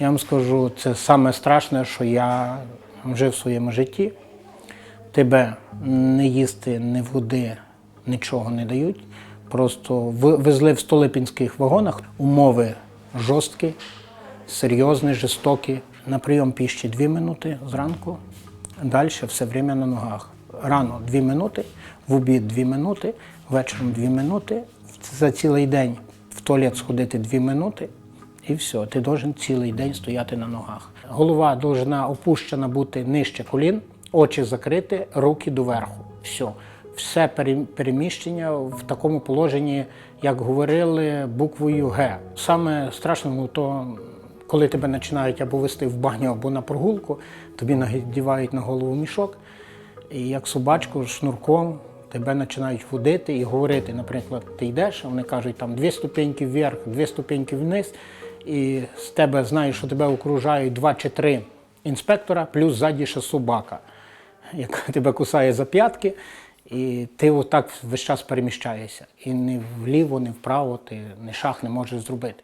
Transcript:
Я вам скажу, це саме страшне, що я вжив в своєму житті. Тебе не їсти, не води, нічого не дають. Просто везли в столипінських вагонах умови жорсткі, серйозні, жорстокі. На прийом піші 2 минути зранку, далі все время на ногах. Рано 2 минути, в обід 2 минути, вечором 2 минути. За цілий день в туалет сходити 2 минути і все. Ти должен цілий день стояти на ногах. Голова должна опущена бути нижче колін, очі закриті, руки доверху. Все. Все переміщення в такому положенні, як говорили, буквою Г. Саме страшно, ну, то коли тебе починають або вести в баню, або на прогулку, тобі надівають на голову мішок, і як собачку шнурком тебе починають водити і говорити, наприклад, ти йдеш, вони кажуть, там дві ступеньки вверх, дві ступеньки вниз, і з тебе знаєш, що тебе окружають два чи три інспектора, плюс ззаді ще собака, яка тебе кусає за п'ятки, і ти отак весь час переміщаєшся. І ні вліво, ні вправо ти ні шах не можеш зробити.